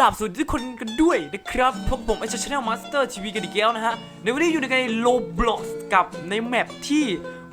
ราบสวัสดีทุกคนกันด้วยนะครับพบผมไอชแนลมาสเตอร์ทีวีกันอีกแล้วนะฮะ ในวันนี้อยู่ในเกมโลบล็อกกับในแมปที่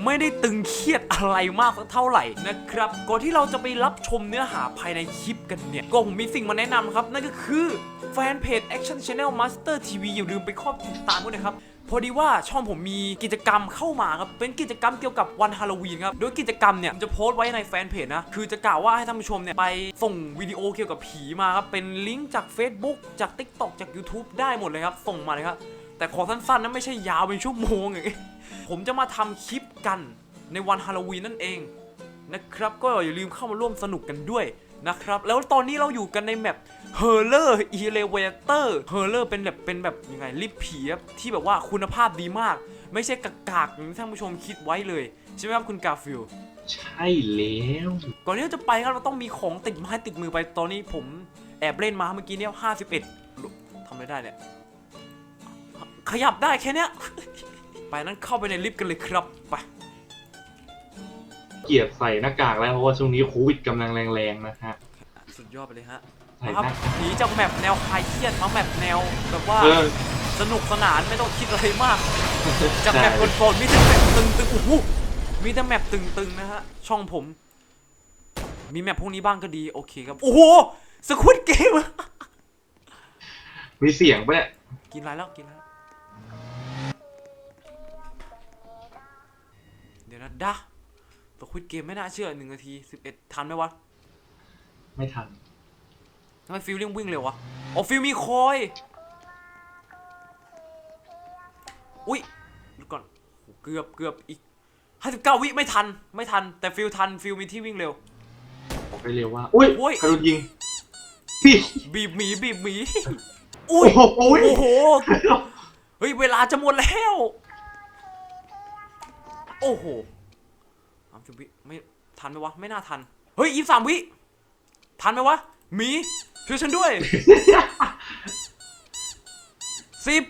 ไม่ได้ตึงเครียดอะไรมากสักเท่าไหร่นะครับ ก่อนที่เราจะไปรับชมเนื้อหาภายในคลิปกันเนี่ย ก็ผมมีสิ่งมาแนะนำครับ นั่นก็คือแฟนเพจ Action Channel Master TV อย่าลืมไปครอบติดตามด้วยนะครับ พอดีว่าช่องผมมีกิจกรรมเข้ามาครับ เป็นกิจกรรมเกี่ยวกับวันฮาโลวีนครับ โดยกิจกรรมเนี่ยจะโพสต์ไว้ในแฟนเพจนะ คือจะกล่าวว่าให้ท่านผู้ชมเนี่ยไปส่งวิดีโอเกี่ยวกับผีมาครับ เป็นลิงก์จาก Facebook จาก TikTok จาก YouTube ได้หมดเลยครับ ส่งมาเลยครับ แต่ขอสั้นๆนะไม่ใช่ยาวเป็นชั่วโมงอย่างงี้ผมจะมาทำคลิปกันในวันฮาโลวีนนั่นเองนะครับ ก็อย่าลืมเข้ามาร่วมสนุกกันด้วย นะครับ แล้วตอนนี้เราอยู่กันในแมป h e r l e r Elevator h e r l e r เป็นแบบเป็นแบบยังไงลิฟต์ผีครับที่แบบว่าคุณภาพดีมาก ไม่ใช่กากๆอย่างที่ท่านผู้ชมคิดไว้เลยใช่ไหมครับคุณกาฟิลใช่แล้วก่อนที่เราจะไปครับเราต้องมีของติดไม้ติดมือไปตอนนี้ผมแอบเล่นมาเมื่อกี้เนี่ยห้าสิบเอ็ดทำอะไรได้เนี่ยขยับได้แค่เนี้ยไปนั้นเข้าไปในลิฟต์กันเลยครับไปเกลียดใส่หน้ากากแล้วเพราะว่าช่วงนี้โควิดกำลังแรงๆนะฮะ สุดยอดไปเลยฮะใส่ครับหน้ากากหนีจากแมปแนวคลายเครียดมาแมปแนวแบบว่าเออ สนุกสนานไม่ต้องคิดอะไรมาก จากใช่แมปโกนๆมีแต่แมปตึงๆโอ้โหมีแต่แมปตึงๆนะฮะ ช่องผม มีแมปพวกนี้บ้างก็ดี โอเคครับ โอ้โหสควิตเกม มีเสียงปะเนี่ยกินอะไรแล้วกินอะไรแล้วเดี๋ยวนะดะสควิตเกมไม่น่าเชื่อหนึ่งนาทีสิบเอ็ดทันไหมวะ ไม่ทันทำไมฟิลลิ่งวิ่งเร็ววะอ๋อฟิลมีคอย อุ้ยเดี๋ยวก่อนโหเกือบเกือบอีกห้าสิบเก้าวิไม่ทัน ไม่ทัน แต่ฟิลทันฟิลมีที่วิ่งเร็ว บอกได้เร็วว่า อุ้ยโอ้ย ใครโดนยิงพี่บีบหมีบีบหมี อุ้ย โอ้โหโอ้โห เฮ้ย เวลาจะหมดแล้ว โอ้โหสามสิบวิไม่ทันไหมวะ ไม่น่าทัน เฮ้ยยี่สามวิ ทันไหมวะหมีช่วยฉันด้วยสิบ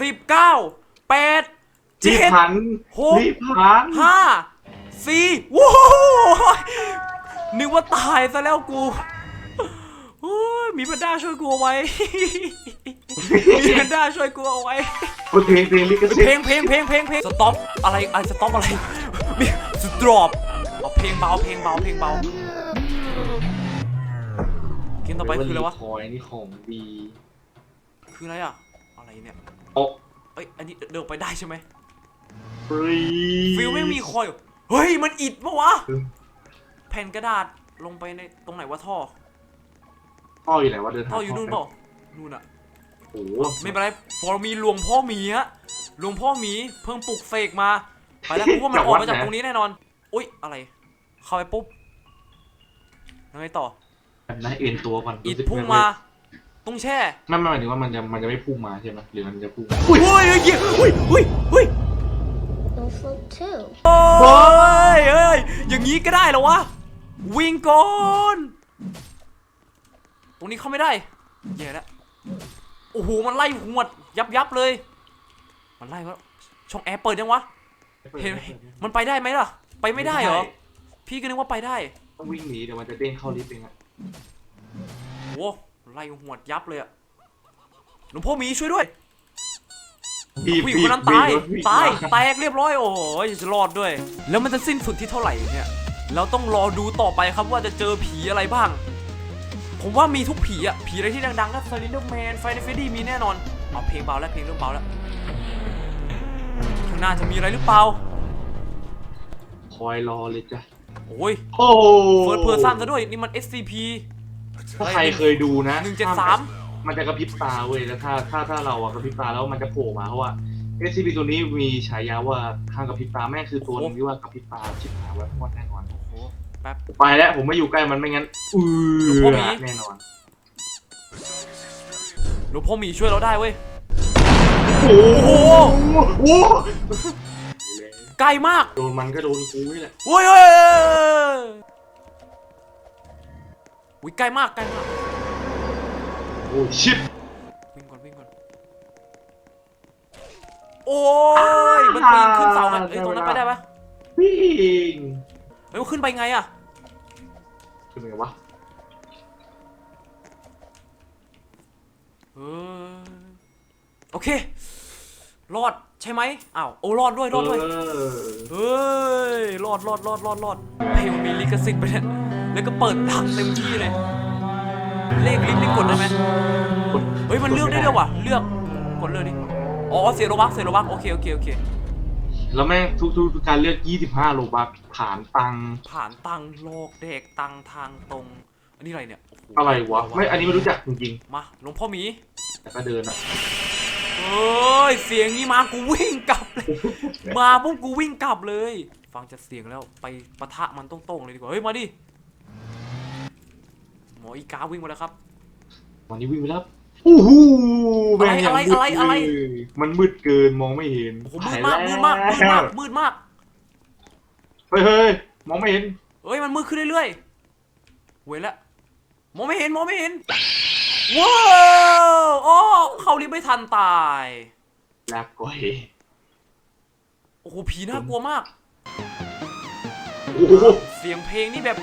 สิบเก้าแปดจีเจ็ดพันหกจีพันห้าสี่ว้าวนึกว่าตายซะแล้วกูโอ้ยมีแพนด้าช่วยกูเอาไว้ มีแพนด้าช่วยกูเอาไว้ โอ้ยเพลงเพลงลิขสิทเพลงธิ์เพลงเพลงเพลงเพลงสต็อปอะไรอะไรสต็อปอะไรมีสตรอปเอาเพลงเบาเพลงเบาเพลงเบาเกมต่อไปคืออะไรวะ คอยนี่ของดีคืออะไรอะอะไรเนี่ย โอ้เอ้ย อันนี้เดินไปได้ใช่ไหมฟรีฟิลไม่มีคอยเหรอเฮ้ย มันอิดปะวะเออแผ่นกระดาษลงไปในตรงไหนวะท่อพ่ออยู่ไหนวะเดินทางท่ออยู่นู่นเปล่านู่นอะ โอ้โหไม่เป็นไรพอเรามีหลวงพ่อหมีฮะหลวงพ่อหมีเพิ่งปลุกเสกมาไปแล้วกูว่ามันออกมาจากตรงนี้แน่นอน อุ้ยอะไร เข้าไปปุ๊บยังไงต่อแบบนั้นเอ็นตัวก่อนอิดรู้สึกพุ่งมาต้องแช่ไม่ไม่หมายถึงว่ามันจะมันจะไม่พุ่งมาใช่ไหมหรือมันจะพุ่งอุ้ยเฮ้ยเฮ้ยเฮ้ยเฮ้ยเฮ้ย No float too. โอ้ยเฮ้ยอย่างนี้ก็ได้เหรอวะวิ่งก่อนตรงนี้เข้าไม่ได้แย่แล้วโอ้โหมันไล่หวดยับยับเลย มันไล่แล้วช่องแอร์เปิดยังวะเห็นมันไปได้ไหมล่ะ ไปไม่ได้เหรอ พี่ก็นึกว่าไปได้ ต้องวิ่งหนีเดี๋ยวมันจะเด้งเข้าลิฟต์เองอะโอ้ไล่หวดยับเลยอะหลวงพ่อหมีช่วยด้วยบีบผู้หญิงบีคบนนั้นบีตายบบีบตายมแตกเรียบร้อย โอ้ยจะรอดด้วย แล้วมันจะสิ้นสุดที่เท่าไหร่เนี่ย เราต้องรอดูต่อไปครับว่าจะเจอผีอะไรบ้าง ผมว่ามีทุกผีอะผีอะไรที่ดังๆก็ Slender Man Friday Freddy มีแน่นอนเอาเพลงเบาแล้วเพลงเริ่มเบาแล้วข้างหน้าจะมีอะไรหรือเปล่าคอยรอเลยจ้ะโอ้ยโอ้โหเฟิร์สเพอร์ซันซะด้วยนี่มัน SCP ถ้าใครเคยดูนะหนึ่งเจ็ดสามมันจะกระพริบตาเว้ยแล้วถ้าถ้าถ้าเราอะกระพริบตาแล้วมันจะโผล่มาเพราะว่า SCP ตัวนี้มีฉายาว่าข้างกระพริบตาแม่งคือตัวหนึงที่ว่ากระพริบตาชิบหายไว้พวดแน่นอนโอ้โหแป๊บ ไปแล้วผมไม่อยู่ใกล้มันไม่งั้นอืหลวงพ่อหมีอแน่นอนหลวงพ่อหมีช่วยเราได้เว้ย โอ้โหโอ้โหใกล้มากโดนมันก็โดนกูนี่แหละโอ้ยเฮ้ยเฮ้ยอุ้ยใกล้มากใกล้มาก โอ้ชิบวิ่งก่อนวิ่งก่อน โอ้ย มันปีนขึ้นเสาไงเอ้ยตรงนั้นไปได้ปะวิ่งเฮ้ยมันขึ้นไปไงอะ คือไงวะเออโอเค รอดใช่ไหมอ้าวโอ้รอดด้วยรอดด้วย เออเฮ้ย รอดรอดรอดรอดรอดเพลงมันมีลิขสิทธิ์ไปเนี่ยแล้วก็เปิดดังเต็มที่เลย เลขลิฟต์นี่กดได้ไหมกดเฮ้ย มันเลือกได้ด้วยว่ะ เลือก กดเลือกดิ อ๋อ เสียโลบักเสียโลบักโอเค โอเค โอเค แล้วแม่งทุกๆการเลือก 25 โลบักฐานตังค์ผ่านตังโลกเด็กตังทางตรง อันนี้อะไรเนี่ยโโหอะไรวะ ไม่ อันนี้ไม่รู้จักจริงมาหลวงพ่อหมีๆ แต่ก็เดินอะเฮ้ยเสียงนี้มากูวิ่งกลับเลย มาปุ๊บกูวิ่งกลับเลย ฟังจากเสียงแล้วไปปะทะมันตรงๆเลยดีกว่าเฮ้ยมาดิหมออีกาวิ่งมาแล้วครับ วันนี้วิ่งไปแล้ว อู้หูแม่งยังอะไรมืดอะไรอะไรเลยมันมืดเกินมองไม่เห็นโอ้โหมืดมากมืดมากมืดมากมืดมากเฮ้ยเฮ้ยมองไม่เห็นเฮ้ยมันมืดขึ้นเรื่อยๆเว้ยละมองไม่เห็นมองไม่เห็นว้าวอ๋อเข้าลิฟต์ไม่ทันตายลากก่อยโอ้โหผีน่ากลัวมากโอ้โหเสียงเพลงนี่แบบ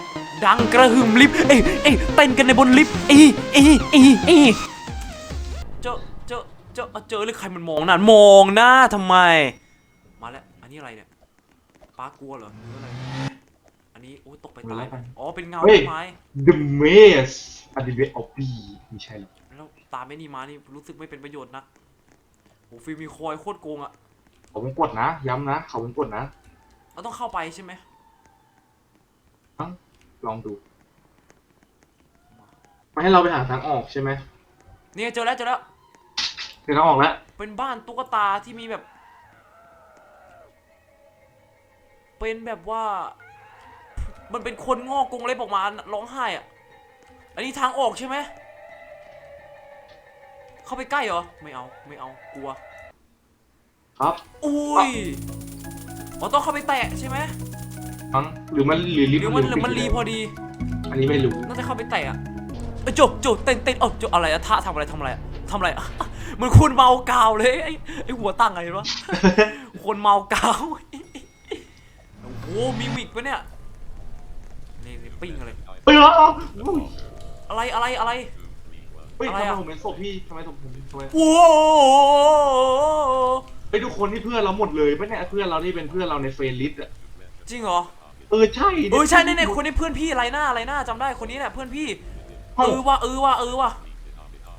ดังกระหึ่มลิฟต์เอ้ยเอ้ยเต้นกันในบนลิฟต์เอ้ยเอ้ยเอ้ยเอ้ย เจอเจอเจอเจอหรือใครมันมองน่ะมองหน้าทำไม มาแล้ว อันนี้อะไรเนี่ยป้ากลัวเหรอหรืออะไร อันนี้โอ้ยตกไปตาย อ๋อ เป็นเงาต้นไม้ The Maze อดิเวตออฟบีไม่ใช่หรอกแล้วตามไม่นี่มานี่รู้สึกไม่เป็นประโยชน์นะโอ้ฟิล์มมีคอยโคตรโกงอะเขาเป็นกดนะ ย้ำนะ เขาเป็นกดนะ เราต้องเข้าไปใช่ไหมลองดูมาให้เราไปหาทางออกใช่ไหมเนี่ยเจอแล้วเจอแล้ว เดี๋ยวทางออกแล้วเป็นบ้านตุ๊กตาที่มีแบบ เป็นแบบว่า มันเป็นคนงอกกรงเล็บออกมาร้องไห้อะอันนี้ทางออกใช่ไหมเข้าไปใกล้เหรอ ไม่เอา ไม่เอา กลัว ครับอุ้ยอ๋อต้องเข้าไปแตะใช่ไหมมั้งหรือมันหรือลิฟหรือต์มันหรือมันรีพอดี อันนี้ไม่รู้ น่าจะเข้าไปแตะอะเอ้ยโจโจเต้นเต้นเอ้าโจอะไรอะท่าทำอะไรทำอะไรอะทำอะไรอะเห มันคุณเมากาวเลยไอ้ไอ้หัวตั้งไงวะคนเมากาวโอ้โหมีมิกปะเนี่ยนี่นี่ปิ้งอะไรเฮ้ยเอาอะไรอะไรอะไร เฮ้ยอะไรทำไมอะ ผมเป็นศพพี่ทำไมผมผมทำไมโว้วเฮ้ยทุกคนนี่เพื่อนเราหมดเลยปะเนี่ยเพื่อนเรานี่เป็นเพื่อนเราในเฟรนลิสต์อะจริงเหรอเออใช่เออใช่เนี่ยคนนี้เพื่อนพี่อะไรหน้าอะไรหน้าจำได้คนนี้แหละเพื่อนพี่เออว่ะเออว่ะเออว่ะ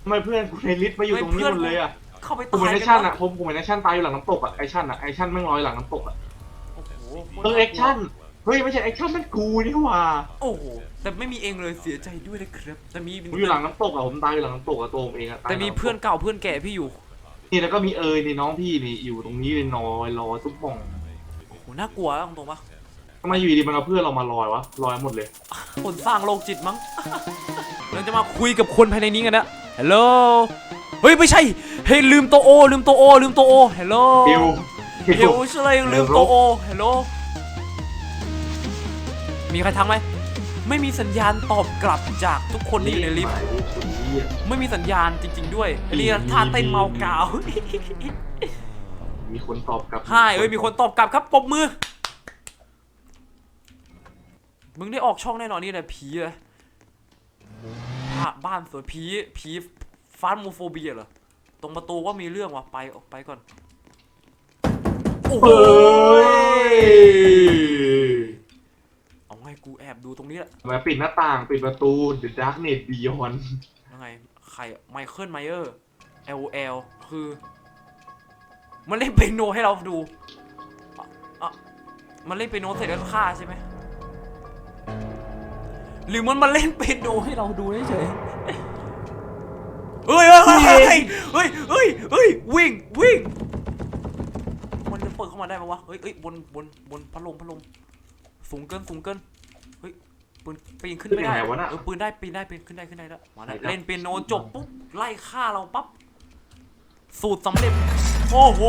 ทำไมเพื่อนกูในลิสต์มาอยู่ตรงนี้หมดเลยอะเข้าไปผมตายเห็นไอกัชั่นวอะผมผมเห็นไอชั่นตายอยู่หลังน้ำตกอะไอชั่นอะไอชั่นแม่งลอยหลังน้ำตกอะโอ้โหเออแอคชั่นเฮ้ยไม่ใช่แอคชั่นมันกูนี่หว่าโอ้โหแต่ไม่มีเองเลยเสียใจด้วยนะครับแต่มีผมอยู่หลังน้ำตกอะผมตายอยู่หลังน้ำตกอะตัวผมเองอะายแต่มีหลังำกเพื่อนเก่าเพื่อนแก่พี่อยู่นี่แล้วก็มีเอยนี่น้องพี่นี่อยู่ตรงนี้เลยนอยรอตุ๊บป่องโอ้โหน่ากลัวตรงๆปะทำไมอยู่ดีมันเอาเพื่อนเรามาลอยวะลอยหมดเลย คนสร้างโลกจิตมั้ง เราจะมาคุยกับคนภายในนี้กันนะ ฮัลโหล เฮ้ยไม่ใช่ เฮ้ยลืมตัวโอลืมตัวโอลืมตัวโอฮัลโหลเอวเฮลใช่เลยลืมตัวโอฮัลโหล มีใครทักไหม ไม่มีสัญญาณตอบกลับจากทุกคนที่อยู่ในลิฟต์ ไม่มีสัญญาณจริง ๆ ด้วยอันนี้ท่าเต้นเมากาว มีคนตอบกลับใช่เอ้ยมีคนตอบกลับครับปรบมือ มึงได้ออกช่องแน่นอนนี่แหละผีเลย บ้าบ้านสวยผีผีฟาสโมโฟเบียเหรอ ตรงประตูว่ามีเรื่องว่ะไปออกไปก่อน โอ้โหเฮ้ยเอาไงกูแอบดูตรงนี้แหละมาปิดหน้าต่างปิดประตู The Darknet Beyond ยังไงใครไมเคิลไมเออร์ L L คือ มันเล่นเปียโนให้เราดูอะอะมันเล่นเปียโนเสร็จแล้วฆ่าใช่ไหม หรือมันมาเล่นเปียโนให้เราดูเฉยๆเฮ้ยเฮ้ยเฮ้ยเฮ้ยเฮ้ยเฮ้ยเฮ้ยวิ่งวิ่งมันจะเปิดเข้ามาได้ไหมวะเฮ้ยเฮ้ยบนบนบนพัดลมพัดลมสูงเกินสูงเกินเฮ้ยปืนปีนขึ้นไม่ได้ขึ้นยังไงวะน่ะเออปืนได้ปีนได้ปีนขึ้นได้ขึ้นได้แล้วมาแล้วไหนครับ เล่นเปียโนจบปุ๊บไล่ฆ่าเราปั๊บสูตรสำเร็จโอ้โห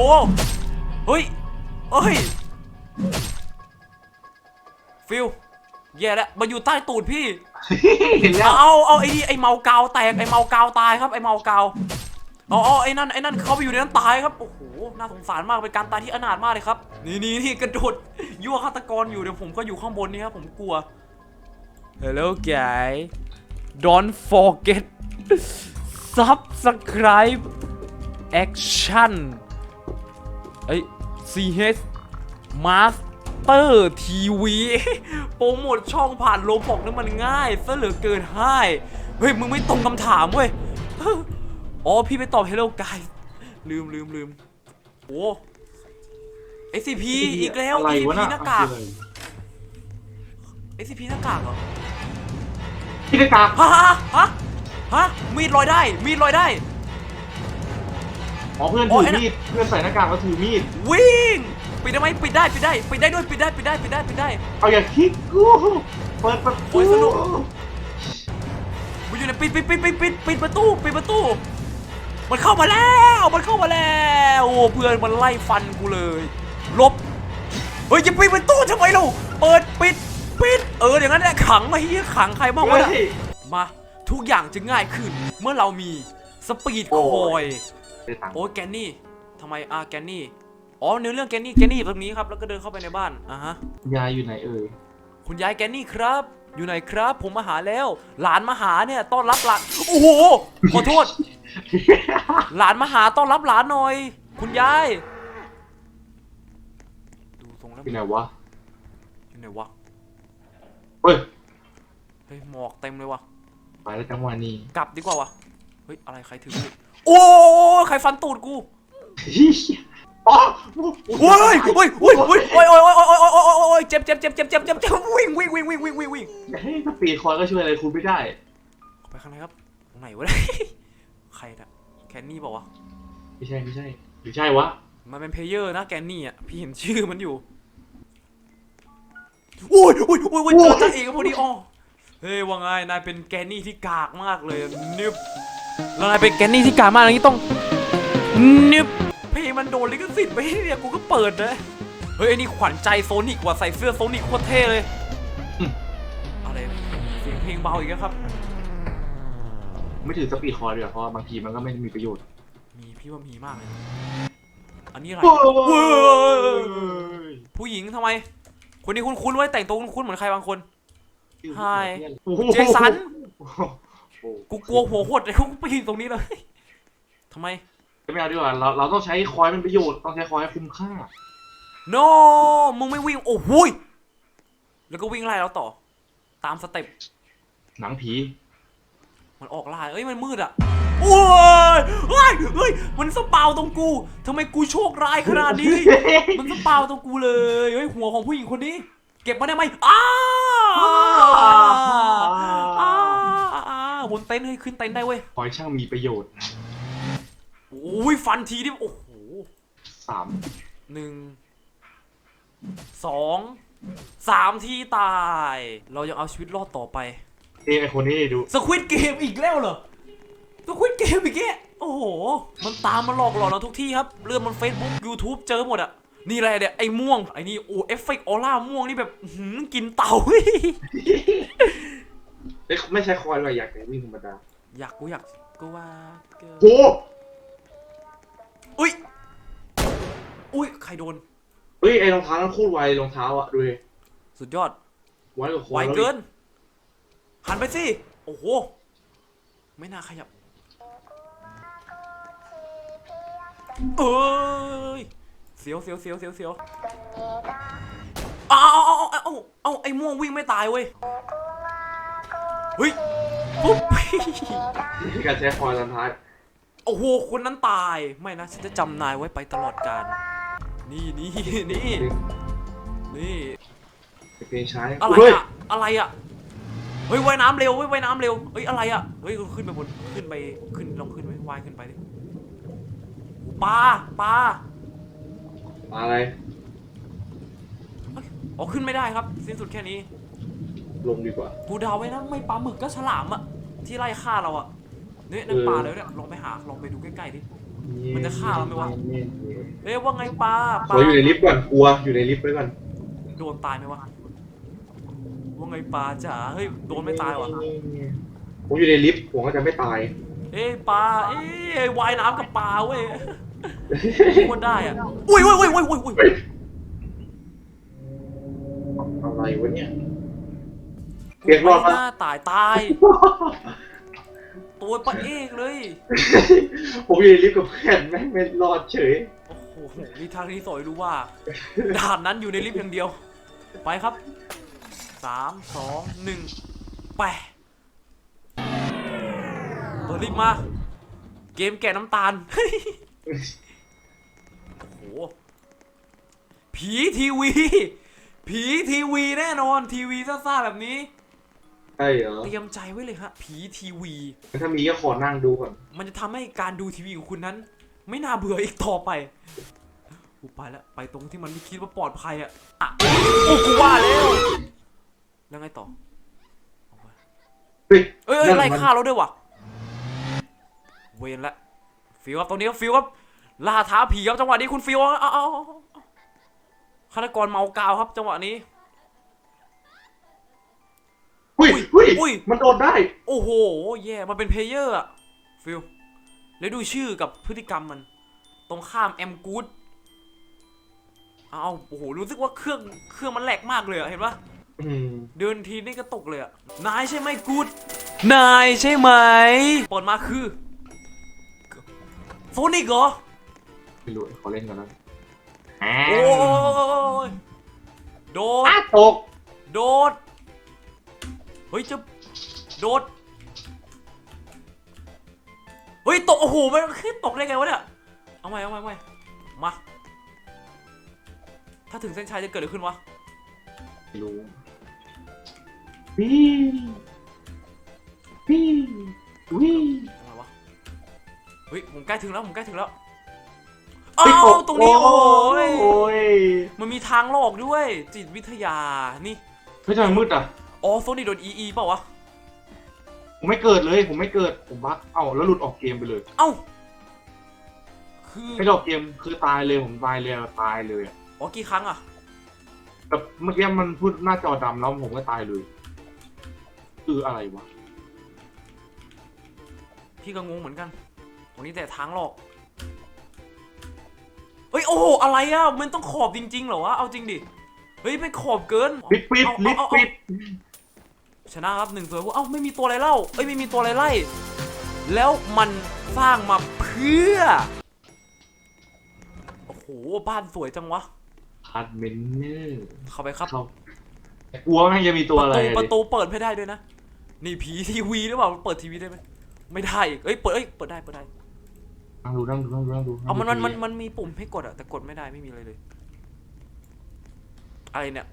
เฮ้ยเฮ้ยฟิล แย่แล้วมาอยู่ใต้ตูดพี่ เห็นแล้วเอาเอาไอ้นี่ไอ้เมากาวแตกไอ้เมากาวตายครับไอ้เมากาวเอาเอาไอ้นั่นไอ้นั่นเขาไปอยู่ในนั้นตายครับโอ้โหน่าสงสารมากเป็นการตายที่อนาถมากเลยครับ นี่นี่นี่กระโดดยั่วฆาตกรอยู่เดี๋ยวผมก็อยู่ข้างบนนี่ครับผมกลัว Hello guys don't forget subscribe action เอ้ย ch master tv โปรโมทช่องผ่านโลบอกนี่มันง่ายซะเหลือเกินให้เฮ้ย มึงไม่ตรงคำถามเว้ย อ๋อ พี่ไปตอบ hello guys ลืมลืมลืมโอ้ SCP อีกแล้ว อะไร SCP วะน่ะหน้ากากคืออะไร SCP หน้ากากเหรอ พี่หน้ากากฮะฮะฮะฮะมีดลอยได้ มีดลอยได้ อ๋อเพื่อนโอ้ถืยอไอ้น่ะมีด เพื่อนใส่หน้ากากแล้วถือมีด วิ่ง ปิดได้ไหมปิดได้ปิดได้ปิดได้ด้วยปิดได้ปิดได้ปิดได้ปิดได้เอาอย่าคิดกูเปิดประโอ้ตูยสนุกมันอยู่ในปิดปิดปิดปิดปิดปิดประตูปิดประตู มันเข้ามาแล้วมันเข้ามาแล้วโอ้เพื่อนมันไล่ฟันกูเลยหลบเฮ้ยจะปิดประตูทำไมเราเปิดปิดปิดเอออย่างนั้นแหละขังมาเฮียขังใครบ้างวะเฮ้เนี่ยยมาทุกอย่างจะง่ายขึ้นเมื่อเรามีสปีดคโอ้อยยได้ตังค์โอ้ยแกนนี่ทำไมอะแกนนี่ อ๋อเนื้อเรื่องแกนนี่แกนนี่อยู่ตรงนี้ครับแล้วก็เดินเข้าไปในบ้านอะฮะยายอยู่ไหนเอ่ยคุณยายแกนนี่ครับ อยู่ไหนครับ ผมมาหาแล้ว หลานมาหาเนี่ยต้อนรับหลานโอ้โหขอโทษ หลานมาหาต้อนรับหลานหน่อย คุณยายดูทรงแล้วอยู่ไหนวะอยู่ไหนวะเฮ้ยเฮ้ยหมอกเต็มเลยวะไปแล้วจังหวะนี้กลับดีกว่าวะเฮ้ยอะไรใครถือมีดโอ้ยใครฟันตูดกู อ๋อโอ้ยโอ้ยโอ้ยโอ้ยโอ้ยโอ้ยโอ้ยโอ้ยโอ้ยโอ้ยโอ้ยโอ้ยเจ็บเจ็บเจ็บเจ็บเจ็บเจ็บเจ็บวิ่งวิ่งวิ่งวิ่งวิ่งวิ่งวิ่งเฮ้ยสปีดคอยก็ช่วยอะไรคุณไม่ได้ ไปข้างในครับตรงไหนวะเนี่ยใครนะแคนนี่บอกว่าวะไม่ใช่ไม่ใช่หรือใช่วะมันเป็นเพลเยอร์นะแกนนี่อะพี่เห็นชื่อมันอยู่โอ้ยโอ้ยโอ้ยโอ้ยเจอจ้าเอกพอดีอ๋อเฮ้ยว่าไงนายเป็นแกนนี่ที่กากมากเลยนิบแล้วนายเป็นแกนนี่ที่กากมากอย่างนี้ต้องนิบ เพลงมันโดนลิขสิทธิ์ไปเนี่ยกูก็เปิดนะเฮ้ยไอ้นี่ขวัญใจโซนิกว่ะใส่เสื้อโซนิกโคตรเท่เลยอะไรเสียงเพลงเบาอีกแล้วครับ ไม่ถือสปีดคอยเลยเพราะว่าบางทีมันก็ไม่มีประโยชน์ มีพี่ว่ามีมากเลย อันนี้อะไรเฮ้เว้ยยผู้หญิงทำไม คนนี้คุ้นๆไว้แต่งตัวคุ้นๆเหมือนใครบางคนไฮโอ้โหเจสันโอ้โหกูกลัวหัวหดเลยกูไปยืนตรงนี้เลยทำไม ไม่เอาดีกว่าเราเราต้องใช้คอยเป็นประโยชน์ต้องใช้คอยให้คุ้มค่า no มึงไม่วิ่งโอ้โหยแล้วก็วิ่งไล่เราต่อ ตามสเต็ปหนังผีมันออกล่าเอ้ยมันมืดอะโอ้ยเฮ้ยเฮ้ยมันสปาวตรงกูทำไมกูโชคร้ายขนาดนี้ มันสปาวตรงกูเลยเฮ้ยหัวของผู้หญิงคนนี้ เก็บมาได้ไหมอ้าอ้าอ้าบนเต็นท์เฮ้ยขึ้นเต็นท์ได้เว้ย คอยช่างมีประโยชน์ โอ้ยฟันทีนี่โอ้โหสามหนึ่งสองสามทีตาย เรายังเอาชีวิตรอดต่อไปเอ้ไอคนนี้ดูสควิตเกมอีกแล้วเหรอสควิตเกมอีกแกโอ้โห มันตามมาหลอกหลอนเราทุกที่ครับ เรื่องมัน Facebook YouTube เจอหมดอะนี่อะไรเนี่ยไอ้ม่วงไอ้นี่โอ้เอฟเฟกต์ออร่าม่วงนี่แบบอื้อหือกินเต่า เอ้ยไม่ใช่คอยเลยอยากแต่วิ่งธรรมดาอยากกูอยากกูว่าเกิน โห อุ้ยใครโดน เฮ้ยไอรองเท้านั้นโคตรไวรองเท้าอะดูดิสุดยอด ไวกว่าคอไวยเกิน หันไปสิ โอ้โห ไม่น่าขยับ เอ้ย เสียวเสียวเสียวเสียวเสียวเอาเอาเอาเอาเอาเอาไอ้ม่วงวิ่งไม่ตายเว้ย เฮ้ย ปุ๊บนี่การใช้คอยตอนท้าย โอ้โห คนนั้นตาย ไม่นะ ฉันจะจำนายไว้ไปตลอดกาล นี่นี่นี่นี่เพลงใช้อะไรเฮ้ยอะอะไรอะเฮ้ยว่ายน้ำเร็วเฮ้ยว่ายน้ำเร็วเฮ้ยอะไรอะเฮ้ยขึ้นไปบนขึ้นไปขึ้นลองขึ้นไปว่ายขึ้นไปดิปลาปลาอะไรเอ้ยอ๋อขึ้นไม่ได้ครับ สิ้นสุดแค่นี้ลงดีกว่า กูเดาไว้นะไม่ปลาหมึกก็ฉลามอะที่ไล่ฆ่าเราอะเนี่ยนั่นเออปลาแล้วเนี่ยลองไปหาลองไปดูใกล้ๆดิ มันจะฆ่าเราไหมวะเฮ้ยว่าไงปลาปขลาออยู่ในลิฟต์ก่อนกลัวอยู่ในลิฟต์ไว้ก่อนโดนตายไหมวะว่าไงปลาจ๋าเฮ้ยโดนไม่ตายวะผมอยู่ในลิฟต์ผมก็จะไม่ตาย เอ้ยปลาเอ้ยว่ายน้ำกับปลาเว้ยโคตรได้อะอุ้ยอุ้ยอุ้ยอุ้ยอุ้ยอุ้ยเฮ้ยวะเนี่ยเปียกรอดไม่ปะน่าตายตาย ตัวปะเอกเลย ผมอยู่ในลิฟต์กับเพื่อนแม่งไม่รอดเฉย โอ้โหนี่ทางนี้สอยรู้ว่า ด่านนั้นอยู่ในลิฟต์อย่างเดียว ไปครับสามสองหนึ่งไปเปิดลิฟต์มา เกมแกะน้ำตาล โอ้โห ผีทีวี ผีทีวีแน่นอนทีวีซ่าๆแบบนี้ ใช่เหรอ เตรียมใจไว้เลยฮะ ผีทีวี ถ้ามีก็ขอนั่งดูก่อน มันจะทำให้การดูทีวีของคุณนั้น ไม่น่าเบื่ออีกต่อไปกูไปแล้วไปตรงที่มันไม่คิดว่าปลอดภัยอะอะโอ้กูว่าแล้วแล้วไงต่อเอาไปเฮ้ยเอ้ยเอ้ยนั่นไล่มันฆ่าเราด้วยวะเวนละฟิวครับตรงนี้ครับฟิวครับล่าท้าผีครับจังหวะนี้คุณฟิวเอาเอาเอาเอาเอาฆาตกรเมากาวครับจังหวะนี้ อุ้ยอุ้อุ้ยยอุ้ย มันโดดได้ โอ้โห แย่ มันเป็นเพลเยอร์อะฟิลแล้วดูชื่อกับพฤติกรรมมัน ตรงข้ามแอมกูดเอาโอ้โห รู้สึกว่าเครื่อง เครื่องมันแหลกมากเลยอะเห็นปะอืมเดินทีนี่ก็ตกเลยอะนายใช่ไหมกูด นายใช่ไหมเปิดมาคือโซนิกเหรอ ไม่รู้ขอเล่นก่อนนะโอ้ยโดดอ้าตก โดด เฮ้ยจะโดด เฮ้ยตกโอ้โหมันขึ้นตกได้ไงวะเนี่ย เอาใหม่เอาใหม่เอาใหม่มา ถ้าถึงเส้นชัยจะเกิดอะไรขึ้นวะ ไม่รู้วิ่งวิ่งวิ่ง อะไรวะเฮ้ยผมใกล้ถึงแล้วผมใกล้ถึงแล้วไปอ้าตวกตรงนี้โอ้ย โอ้ยมันมีทางโลกด้วย จิตวิทยานี่ เฮ้ยทำไมมืดอะ อ๋อโซนี่โดนอีอีเปล่าวะ ผมไม่เกิดเลย ผมไม่เกิด ผมบั๊กเอ้าแล้วหลุดออกเกมไปเลย เอ้า คือไม่ได้ออกเกมคือตายเลยผมตายเลยอะตายเลยอะอ๋อกี่ครั้งอะแต่เมื่อกี้มันพูดหน้าจอดำแล้วผมก็ตายเลย คืออะไรวะ พี่ก็งงเหมือนกันตรงนี้แต่ทางหลอก เฮ้ยโอ้โหอะไรอะมันต้องขอบจริงๆเหรอวะ เอาจริงดิ เฮ้ยเป็นขอบเกินปิดปิดเอาลิดเอาเอา ปิด ชนะครับหนึ่งตัวเอ้าไม่มีตัวอะไรเล่าเอ้ยไม่มีตัวอะไรไล่ แล้วมันสร้างมาเพื่อ โอ้โห บ้านสวยจังวะ พาร์ทเมนเนอร์เข้าไปครับ เขากลัวแม่งจะมีตัวประอะไรตูอะประดิตูเปิดไม่ได้ด้วยนะ นี่ผีทีวีหรือเปล่าเปิดทีวีได้ไหมไม่ได้อีกเอ้ยเปิดเอ้ยเปิดได้เปิดได้ นั่งดูนั่งดูนั่งดูนั่งดูเอามันมันมันดูมันมีปุ่มให้กดอะแต่กดไม่ได้ไม่มีอะไรเลย อะไรเนี่ย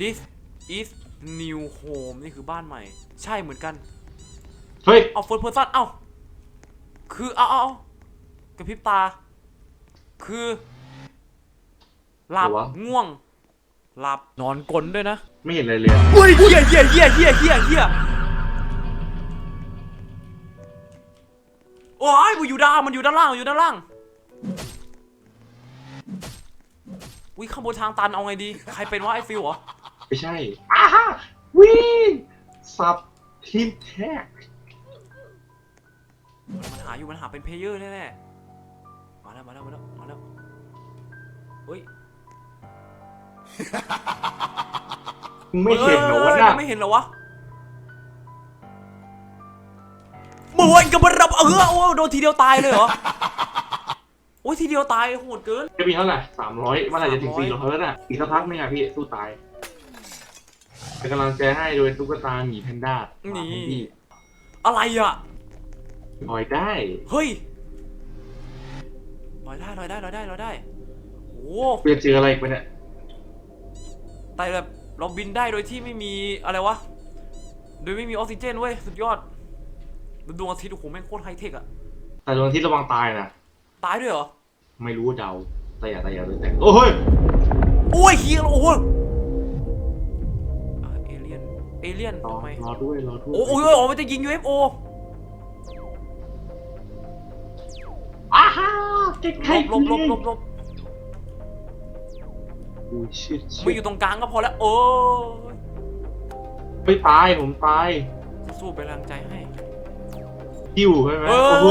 this is new home นี่คือบ้านใหม่ ใช่เหมือนกัน เฮ้ย เอา first person เอ้าคือเอาเอาเอากระพริบตา คือหลับ หัว ง่วง หลับนอนกลนด้วยนะไม่เห็นอะไรเลยอะเฮ้ยเฮียเฮียเฮียเฮียเฮียเฮียโอ้ยมันอยู่ด้านมันอยู่ด้านล่างมันอยู่ด้านล่างวิข้างบนทางตันเอาไงดี ใครเป็นวะไอ้ฟิวเหรอ ไม่ใช่อ้าฮะวิ่งสับทีมแท็กมันหาอยู่มันหาเป็นเพลเยอร์แน่ๆมาแล้วมาแล้วมาแล้วมาแล้วเฮ้ยมึงไม่เห็นเหรอวะอ้ยน่ะไม่เห็นเหรอวะมึงวันกับมันรับเออโอ้โดนทีเดียวตายเลยเหรอโอ้ยทีเดียวตายโหดเกินจะมีเท่าไหร่สามร้อยเมื่อไหร่จะถึง300สี่ร้อยแล้วน่ะอีกสักพักนึงอะพี่สู้ตาย เป็นกำลังใจให้โดยตุ๊กตาหมีแพนด้านี่ มาให้พี่อะไรอะ ลอยได้ เฮ้ยลอยได้ลอยได้ลอยได้ลอยได้โอ้เปลี่ยนเจออะไรอีกไปเนี่ยแต่แบบเราบินได้โดยที่ไม่มีอะไรวะ โดยไม่มีออกซิเจนเว้ย สุดยอดแล้วดวงอาทิตย์โอ้โหแม่งโคตรไฮเทคอะแต่ดวงอาทิตย์ระวังตายนะ ตายด้วยเหรอ ไม่รู้ว่าเดาแต่อย่าแต่อย่าเลยแต่โอ้ย โอ้ยเฮียโอ้โหอะเอ เลียนเอเลียนรอทำไมรอด้วยรอด้วยโอ้โอ้ยโอ้ยมันจะยิง UFO อ้าฮ่าใกล้หลบหลบหลบหลบหลบอุ้ยชิดชิไม่ดอยู่ตรงกลางก็พอแล้วโอ้ยไม่ตายผมตายสู้เป็นแรงใจให้คิวใช่ไหมเออโอ้โห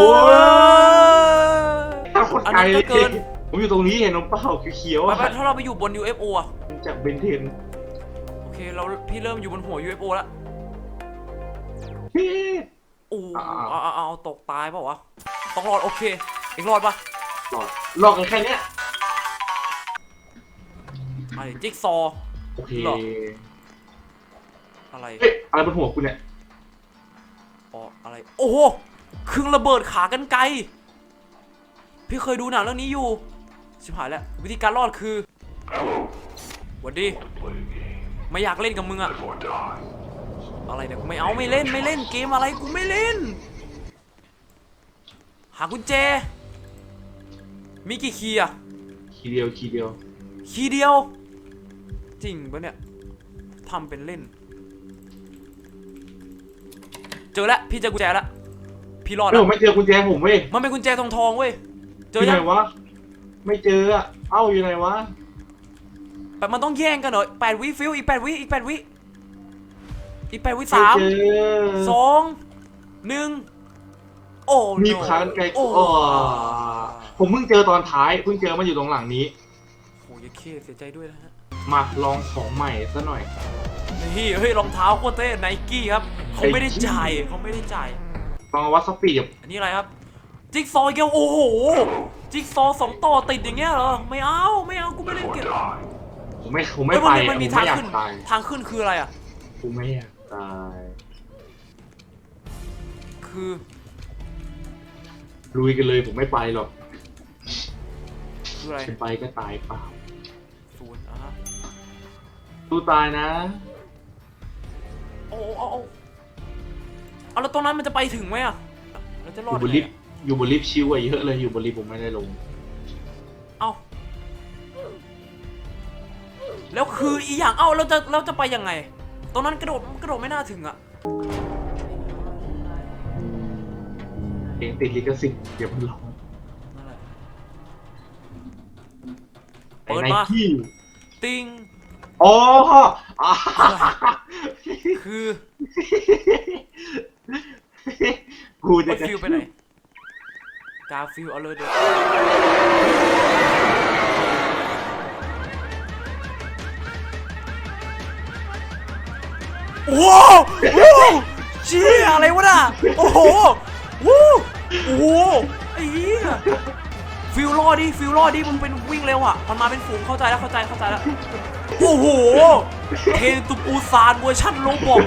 ถ้าคนอันไกลนั้นเลก็ยเกินผมอยู่ตรงนี้เห็นน้องเปล่าเขียวๆไปอะไปถ้าเราไปอยู่บน UFO อะจากเบนเทน เราพี่เริ่มอยู่บนหัว UFO แล้วพี่โอ้อ่าเอาเอาเอาตกตายเปล่าวะต้องรอดโอเค เอ็งรอดปะหลอดหลอกกันแค่เนี้ยอะไรจิ๊กซอว์ โอเคหลอก อะไร เฮ้ยอะไรบนหัวกูเนี่ยอ๋ออะไร โอ้โหเครื่องระเบิดขากันไกล พี่เคยดูหนังเรื่องนี้อยู่ชิบหายแล้ว วิธีการรอดคือหวัดดี ไม่อยากเล่นกับมึงอะอะไรเนี่ยกูไม่เอาไม่เล่นไม่เล่นเกมอะไรกูไม่เล่น หากุญแจมีกี่คีย์อะคีย์เดียวคีย์เดียวคีย์เดียว จริงปะเนี่ยทำเป็นเล่น เจอแล้วพี่เจอกุญแจแล้วพี่รอดเฮ้ยแล้ผวมไม่เจอกุญแจผมเว้ยมันเป็นกุญแจทองทองๆเว้ยเจออยู่ไหยันงวะ ไม่เจออะเอ้าอยู่ไหนวะ แต่มันต้องแย่งกันเหรอแปดวิฟิวอีกแปดวิอีกแปดวิอีกแปดวิไม่สามเจอสองหนึ่งโอ้มี no ค้างไกลโอ้อ๋อผมเพิ่งเจอตอนท้ายเพิ่งเจอมันอยู่ตรงหลังนี้โหยเคเสียใจด้วยนะฮะมาลองของใหม่ซะหน่อยนี่เฮ้ยรองเท้าโคตรเท่ไนกี้ครับเขาไม่ได้ Nike จ่ายเขาไม่ได้จ่ายลองวัดสปีดอันนี้อะไรครับจิ๊กซอว์อีกแกวโอ้โหจิ๊กซอว์สองต่อติดอย่างเงี้ยเหรอไม่เอาไม่เอากูไม่เล่นเกม ผมไม่ผมไม่เอ้ยไปมันมีอะมันผมีมทางไม่อยากขึ้นตายทางขึ้นคืออะไรอะ ผมไม่อยากตายคือลุยกันเลยผมไม่ไปหรอกคืออะไรจะไปก็ตายเปล่าศูนย์อะฮะตู้ตายนะ โอ้โอ้โอ้โอ้เอาแล้วตรงนั้นมันจะไปถึงไหมอะเราจะรออดยู่บนไงลิฟต์อะอยู่บนลิฟต์ชิวอะเยอะเลยอยู่บนลิฟต์ผมไม่ได้ลง แล้วคืออีอย่างเอ้าเราจะเราจะไปยังไง ตรงนั้นกระโดดกระโดดไม่น่าถึงอะเองติดลิขสิทธิ์เดี๋ยวมันร้องนั่นแหละไอ้เปิดไนมากี้ติง อ๋ออ่าคือกูจะไอ้ฟิวไปไหน กาฟิวเอาเลยเดี๋ยว โอ้โหโอ้โหเชี่ยอะไรวะน่ะโอ้โหวู้โอ้โหไอ้เหี้ยฟิวรอดิฟิวรอดิมึงเป็นวิ่งเร็วอะมันมาเป็นฝูงเข้าใจแล้วเข้าใจเข้าใจแล้วโอ้โหเคนตูปูซานเวอร์ชันโลบอก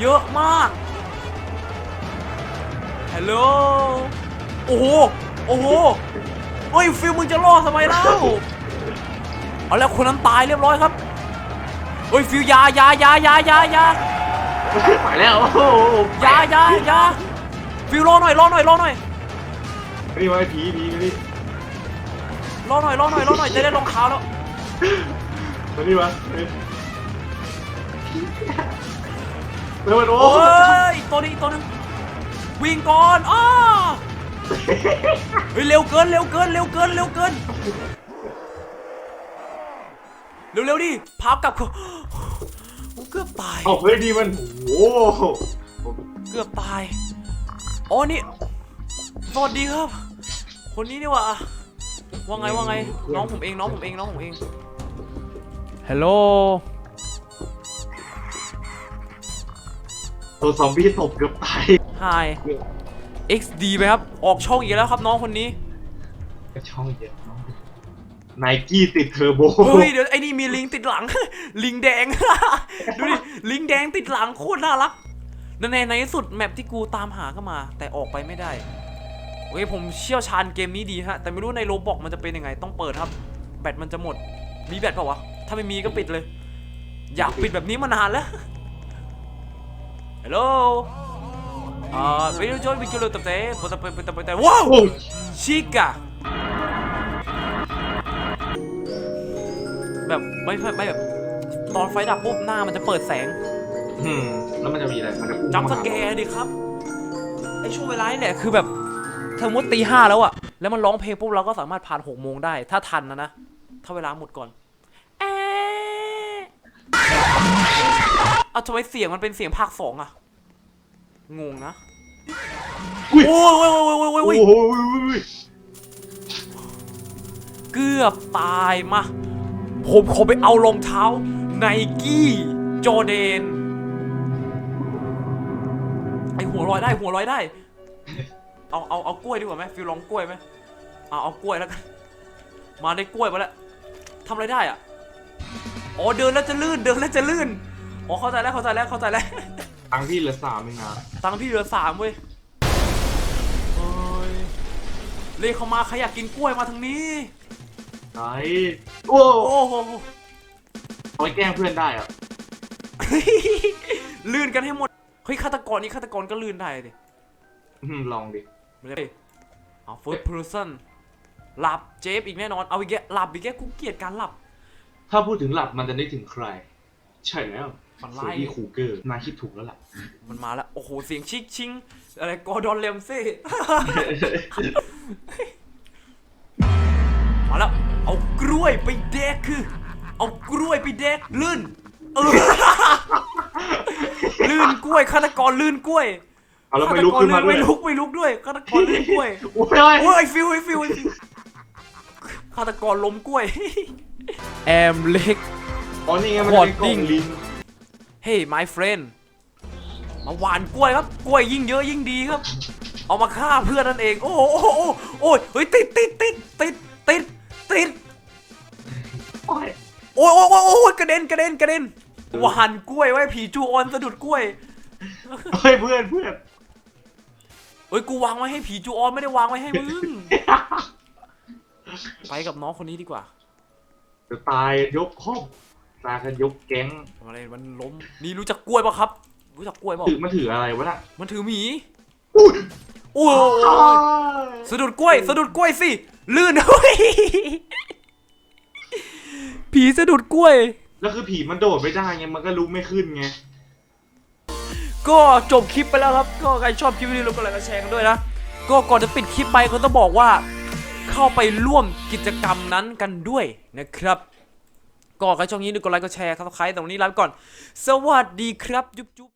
เยอะมากฮัลโหลโอ้โหโอ้โหเฮ้ยฟิลมึงจะรอดทำไมเล่าเอาแล้วคนนั้นตายเรียบร้อยครับ เฮ้ยฟิลอยาอยาอยาอยาอยาอยาไปแล้วโอ้โหอยาอยาอยาฟิลรอหน่อยรอหน่อยรอหน่อยนี่มาผีผีมานี่รอหน่อยรอหน่อยรอหน่อยจะได้รองเท้าแล้วมานี่มาเฮ้ยแล้วมันโอ้โอ้ยอีกตัวนึงอีกตัวนึงวิ่งก่อนอ้าเฮ้ยเร็วเกินเร็วเกินเร็วเกินเร็วเกิน เร็วเร็วดิพากลับเขาผมเกือบตาย เอาเฮ้ยดีมันโอ้โหเกือบตายอ๋อนี่สวัสดีครับ คนนี้นี่หว่าว่าไงว่าไง น้องผมเองน้องผมเองน้องผมเองฮัลโหลตัวซอมบี้ตบเกือบตาย Hi XD ไปครับ ออกช่องอีกแล้วครับน้องคนนี้ ก็ช่องเยอะน้อง ไนกี้ติดเทอร์โบเฮ้ยเดี๋ยวไอ้นี่มีลิงติดหลัง ลิงแดง ดูดิลิงแดงติดหลังโคตรน่ารักนั่นในในที่สุดแมปที่กูตามหาก็มา แต่ออกไปไม่ได้โอเคผมเชี่ยวชาญเกมนี้ดีฮะ แต่ไม่รู้ในโรบอกมันจะเป็นยังไง ต้องเปิดครับ แบตมันจะหมด มีแบตเปล่าวะ ถ้าไม่มีก็ปิดเลย อยากปิดแบบนี้มานานแล้วฮัลโหลอ่าวิดีโอจอยวิดีโอตับเต้ปตับเต้ปตับเต้ว้าวโอ้ยชิกอะ แบบไม่ไม่ไม่แบบตอนไฟดับปุ๊บหน้ามันจะเปิดแสงอืมแล้วมันจะมีอะไรมันจะพุ่งจับสแกร์ดิครับไอช่วงเวลานี่แหละคือแบบสมมติตีห้าแล้วอะแล้วมันร้องเพลงปุ๊บเราก็สามารถผ่านหกโมงได้ ถ้าทันนะนะ ถ้าเวลาหมดก่อนเอ๊ะเอาทำไมเสียงมันเป็นเสียงภาคสองอะงงนะอุ้ยโอ้ยโอ้ยโอ้ยโอ้ยโอ้ยโอ้โอ้ยโหเกือบตายมา ผมขอไปเอารองเท้าไนกี้จอร์แดน ไอหัวลอยได้หัวลอยได้ เอาเอาเอากล้วยดีกว่าไหมฟิลลองกล้วยไหมเอาเอากล้วยแล้วกัน มาได้กล้วยมาแล้วทำอะไรได้อะ อ๋อเดินแล้วจะลื่นเดินแล้วจะลื่น อ๋อเข้าใจแล้วเข้าใจแล้วเข้าใจแล้ว ตังค์ที่เหลือสามเองนะตังค์พี่เหลือสามเว้ยเฮ้ยเลขเข้ามาใครอยากกินกล้วยมาทางนี้ ไหนโอ้โอ้โหเอาไว้แกล้งเพื่อนได้อะลื่นกันให้หมด เฮ้ยฆาตกรนี่ฆาตกรก็ลื่นได้ดิอืมลองดิไม่ได้เอา first person หลับเจฟอีกแน่นอน เอาอีกแกหลับอีกแกกูเกลียดการหลับ ถ้าพูดถึงหลับมันจะนึกถึงใคร ใช่แล้วมันเฟไล่รดดี้ครูเกอร์นายคิดถูกแล้วล่ะ มันมาแล้ว โอ้โห เสียงชิกชิง อะไรกอร์ดอนเลมเซ่ มาแล้วเอาก ล้วยไปแดกคือ เอากล้วยไปแดกลื่นเออลื่นกล้วยฆาตกรลื่นกล้วยเอาแล้วไม่ลุกขึ้นมาด้วยไม่ลุกไม่ลุกด้วยฆาตกรลื่นกล้วยโอ้ยโอ้ยไอ้ฟิวไอ้ฟิวไอ้ฟิวฆาตกรล้มกล้วย แอมเล็ก อ๋อนี่ไงมันจะเป็นกล่องลิ้นเฮ้ย my friend มาหวานกล้วยครับ กล้วยยิ่งเยอะยิ่งดีครับ เอามาฆ่าเพื่อนนั่นเอง โอ้โหโอ้โหโอ้โหโอ้ยเฮ้ยติดติดติดติดติดติด โอ้ยโอ้ยโอ้ยโอ้ยโอ้ยกระเด็นกระเด็นกระเด็นหวานกล้วยไว้ผีจูออนสะดุดกล้วยเฮ้ยเพื่อนเพื่อนเอ้ยกูวางไว้ให้ผีจูออนไม่ได้วางไว้ให้มึงไปกับน้องคนนี้ดีกว่าจะตายยกครอบตายกันยกแก๊งอะไรมันล้มนี่รู้จักกล้วยปะครับ รู้จักกล้วยเปล่าถือมาถืออะไรวะน่ะมันถือหมีอุ้ยโอ้ยสะดุดกล้วยสะดุดกล้วยสิลื่นเฮ้ย ผีสะดุดกล้วย แล้วคือผีมันโดดไม่ได้ไงมันก็ลุกไม่ขึ้นไง ก็จบคลิปไปแล้วครับ ก็ใครชอบคลิปนี้เราก็ไลค์ก็แชร์กันด้วยนะ ก็ก่อนจะปิดคลิปไปก็ต้องบอกว่า เข้าไปร่วมกิจกรรมนั้นกันด้วยนะครับ ก็ใครชอบนี้ดูกดไลค์ก็แชร์ครับใครแต่วันนี้ลาไปก่อน สวัสดีครับจุ๊บจุ๊บ